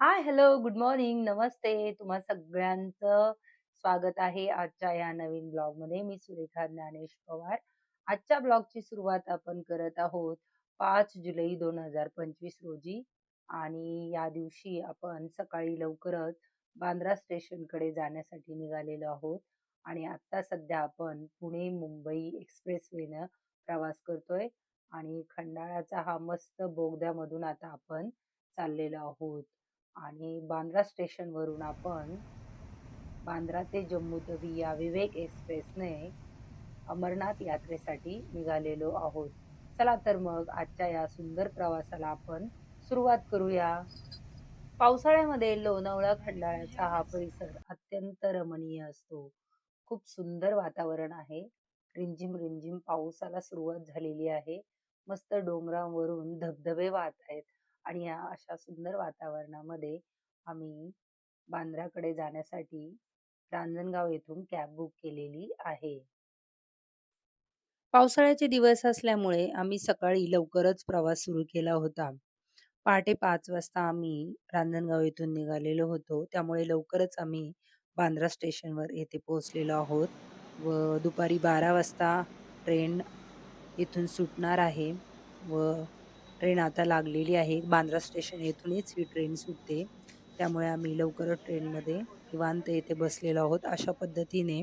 हाय, hello, good morning, नमस्ते. तुम्हा सगळ्यांचं स्वागत आहे आजच्या या नवीन ब्लॉगमध्ये. मी सुरेखा ज्ञानेश पवार. आजच्या ब्लॉगची सुरुवात आपण करत आहोत पाच जुलै 2025 रोजी आणि या दिवशी आपण सकाळी लवकरच बांद्रा स्टेशनकडे जाण्यासाठी निघालेलो आहोत आणि आत्ता सध्या आपण पुणे-मुंबई एक्सप्रेसवेनं प्रवास करतोय आणि खंडाळ्याचा हा मस्त बोगद्यामधून आता आपण चाललेलो आहोत. आणि बांद्रा स्टेशनवरून आपण बांद्रा ते जम्मू तवी या विवेक एक्सप्रेसने अमरनाथ यात्रेसाठी निघालेलो आहोत. चला तर मग आजच्या या सुंदर प्रवासाला आपण सुरुवात करूया. पावसाळ्यामध्ये लोणावळा खंडाळ्याचा हा परिसर अत्यंत रमणीय असतो. खूप सुंदर वातावरण आहे. रिमझिम रिमझिम पावसाला सुरुवात झालेली आहे. मस्त डोंगरावरून धबधबे वाहत आहेत आणि या अशा सुंदर वातावरणामध्ये आम्ही बांद्राकडे जाण्यासाठी रांजणगाव येथून कॅब बुक केलेली आहे. पावसाळ्याचे दिवस असल्यामुळे आम्ही सकाळी लवकरच प्रवास सुरू केला होता. पहाटे पाच वाजता आम्ही रांजणगाव येथून निघालेलो होतो. त्यामुळे लवकरच आम्ही बांद्रा स्टेशनवर येथे पोहोचलेलो आहोत व दुपारी 12 वाजता ट्रेन इथून सुटणार आहे व ट्रेन आता लागलेली आहे. बांद्रा स्टेशन येथूनच ही ट्रेन सुटते. त्यामुळे आम्ही लवकरच ट्रेनमध्ये निवांत येथे बसलेलो आहोत. अशा पद्धतीने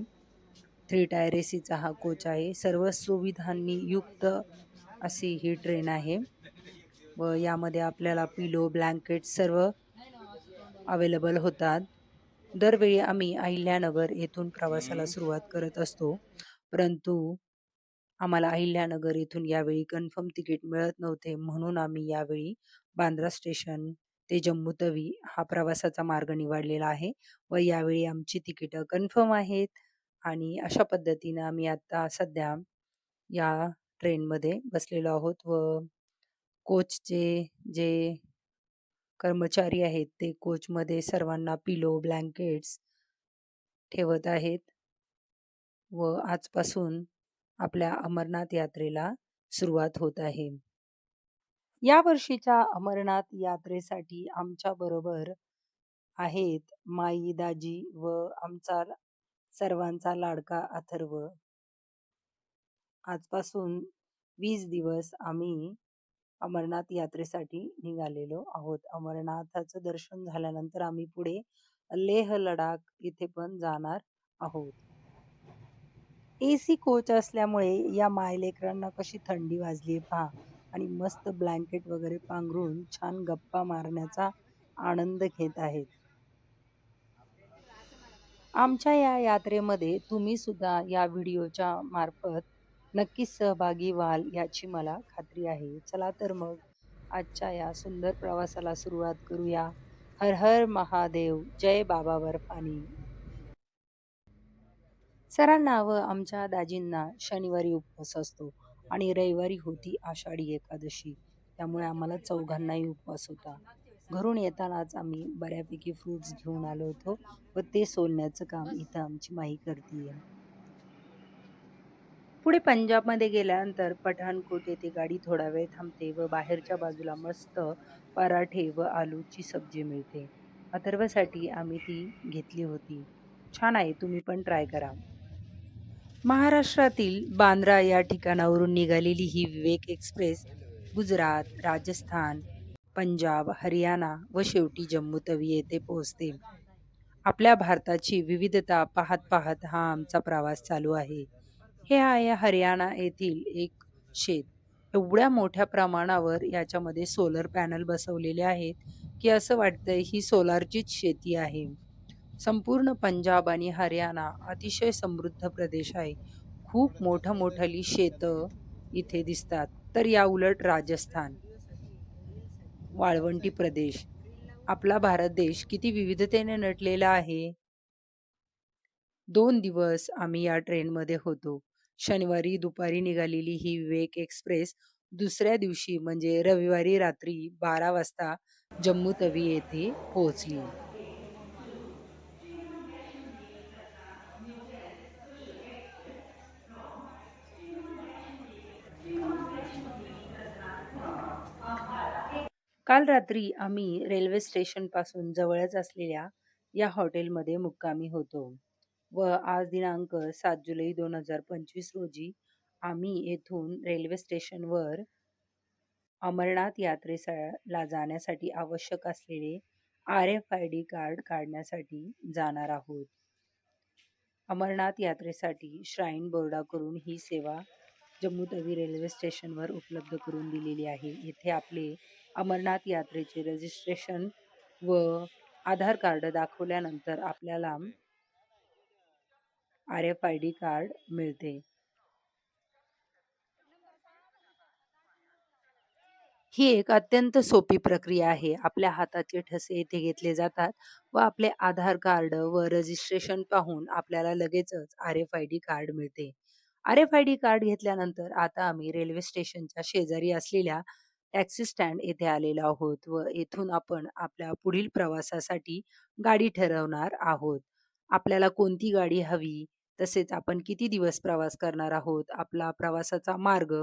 थ्री टायर एसीचा हा कोच आहे. सर्व सुविधांनी युक्त अशी ही ट्रेन आहे व यामध्ये आपल्याला पिलो, ब्लँकेट सर्व अवेलेबल होतात. दरवेळी आम्ही अहिल्यानगर येथून प्रवासाला सुरुवात करत असतो. परंतु आम्हाला अहिल्यानगर येथून यावेळी कन्फर्म तिकीट मिळत नव्हते. म्हणून आम्ही यावेळी बांद्रा स्टेशन ते जम्मू तवी हा प्रवासाचा मार्ग निवडलेला आहे व यावेळी आमची तिकीटं कन्फर्म आहेत आणि अशा पद्धतीनं आम्ही आता सध्या या ट्रेनमध्ये बसलेलो आहोत व कोचचे जे कर्मचारी आहेत ते कोचमध्ये सर्वांना पिलो, ब्लँकेट्स ठेवत आहेत व आजपासून आपल्या अमरनाथ यात्रेला सुरुवात होत आहे. या वर्षीच्या अमरनाथ यात्रेसाठी आमच्या बरोबर आहेत माई, दाजी व आमचा सर्वांचा लाडका अथर्व. आजपासून वीस दिवस आम्ही अमरनाथ यात्रेसाठी निघालेलो आहोत. अमरनाथाचं दर्शन झाल्यानंतर आम्ही पुढे लेह लडाख इथे पण जाणार आहोत. ए सी कोच असल्यामुळे या मायलेकरांना कशी थंडी वाजली आहे पहा आणि मस्त ब्लँकेट वगैरे पांघरून छान गप्पा मारण्याचा आनंद घेत आहेत. आमच्या या यात्रेमध्ये तुम्ही सुद्धा या व्हिडिओच्या मार्फत नक्कीच सहभागी व्हाल याची मला खात्री आहे. चला तर मग आजच्या या सुंदर प्रवासाला सुरुवात करूया. हर हर महादेव, जय बाबा बर्फानी. सरांना व आमच्या दाजींना शनिवारी उपवास असतो आणि रविवारी होती आषाढी एकादशी. त्यामुळे आम्हाला चौघांनाही उपवास होता. घरून येतानाच आम्ही बऱ्यापैकी फ्रुट्स घेऊन आलो होतो व ते सोलण्याचं काम इथं आमची माई आहे पुढे पंजाबमध्ये गेल्यानंतर पठाणकोट येथे गाडी थोडा वेळ थांबते व बाहेरच्या बाजूला मस्त पराठे व आलूची सब्जी मिळते. अथर्वसाठी आम्ही ती घेतली होती. छान आहे, तुम्ही पण ट्राय करा. महाराष्ट्रातील बांद्रा या ठिकाणावरून निघालेली ही विवेक एक्सप्रेस गुजरात, राजस्थान, पंजाब, हरियाणा व शेवटी जम्मू तवी येथे पोहोचते. आपल्या भारताची विविधता पाहत पाहत हा आमचा प्रवास चालू आहे. हे आहे हरियाणा येथील एक शेत. एवढ्या मोठ्या प्रमाणावर याच्यामध्ये सोलर पॅनल बसवलेले आहेत की असं वाटतंय ही सोलारचीच शेती आहे. संपूर्ण पंजाब आणि हरियाणा अतिशय समृद्ध प्रदेश आहे. खूप मोठं मोठली शेतं इथे दिसतात. तर या उलट राजस्थान, वाळवंटी प्रदेश. आपला भारत देश किती विविधतेने नटलेला आहे. दोन दिवस आम्ही या ट्रेनमध्ये होतो. शनिवारी दुपारी निघालेली ही विवेक एक्सप्रेस दुसऱ्या दिवशी म्हणजे रविवारी रात्री 12 वाजता जम्मू तवी येथे पोहोचली. काल रात्री आम्ही रेल्वे स्टेशनपासून जवळच असलेल्या या हॉटेलमध्ये मुक्कामी होतो व आज दिनांक सात जुलै 2025 रोजी आम्ही येथून रेल्वे स्टेशनवर अमरनाथ यात्रेला जाण्यासाठी आवश्यक असलेले आर-एफ-आय-डी कार्ड काढण्यासाठी जाणार आहोत. अमरनाथ यात्रेसाठी श्राईन बोर्डाकडून ही सेवा जम्मू तवी रेल्वे स्टेशनवर उपलब्ध करून दिलेली आहे. येथे आपले अमरनाथ यात्रेचे रजिस्ट्रेशन व आधार कार्ड दाखवल्यानंतर आपल्याला आर-एफ-आय-डी कार्ड मिळते. ही एक अत्यंत सोपी प्रक्रिया आहे. आपल्या हाताचे ठसे येथे घेतले जातात व आपले आधार कार्ड व रजिस्ट्रेशन पाहून आपल्याला लगेचच आर-एफ-आय-डी कार्ड मिळते. आर-एफ-आय-डी कार्ड घेतल्यानंतर आता आम्ही रेल्वे स्टेशनच्या शेजारी असलेल्या टॅक्सी स्टँड येथे आलेलो आहोत व येथून आपण आपल्या पुढील प्रवासासाठी गाडी ठरवणार आहोत. आपल्याला कोणती गाडी हवी, तसेच आपण किती दिवस प्रवास करणार आहोत, आपला प्रवासाचा मार्ग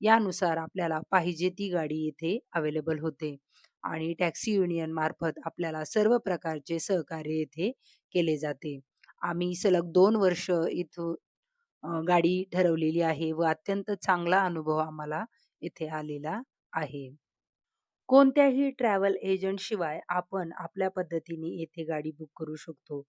यानुसार आपल्याला पाहिजे ती गाडी येथे अवेलेबल होते आणि टॅक्सी युनियन मार्फत आपल्याला सर्व प्रकारचे सहकार्य येथे केले जाते. आम्ही सलग दोन वर्ष इथून अ, गाडी ठरवलेली आहे व अत्यंत चांगला अनुभव आम्हाला येथे आलेला आहे. कोणत्याही ट्रॅव्हल एजंटशिवाय आपण आपल्या पद्धतीने येथे गाडी बुक करू शकतो.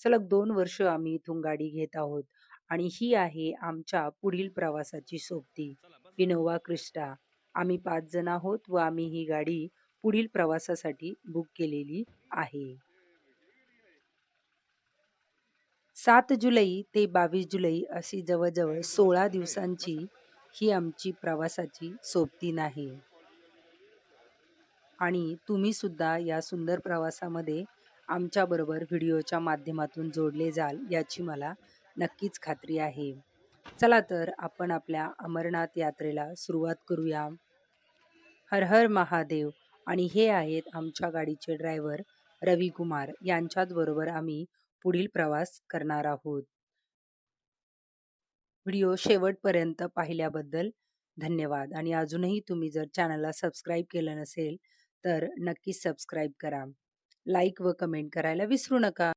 सलग 2 वर्ष आम्ही इथून गाडी घेत आहोत आणि ही आहे आमच्या पुढील प्रवासाची सोबती इनोव्हा क्रिस्टा. आम्ही 5 जण आहोत व आम्ही ही गाडी पुढील प्रवासासाठी बुक केलेली आहे. 7 जुलै ते 22 जुलै अशी जवळ-जवळ 16 दिवसांची ही आमची प्रवासाची सोबतीन आहे. आणि तुम्ही सुद्धा या सुंदर प्रवासामध्ये आमच्याबरोबर व्हिडिओच्या माध्यमातून जोडले जाल याची मला नक्कीच खात्री आहे. चला तर आपण आपल्या अमरनाथ यात्रेला सुरुवात करूया. हर हर महादेव आणि हे आहेत आमच्या गाडीचे ड्रायव्हर रविकुमार यांच्याच बरोबर आम्ही पुढील प्रवास करणार आहोत. व्हिडिओ शेवटपर्यंत पाहिल्याबद्दल धन्यवाद आणि अजूनही तुम्ही जर चॅनलला सबस्क्राईब केलं नसेल तर नक्कीच सबस्क्राईब करा. लाईक व कमेंट करायला विसरू नका.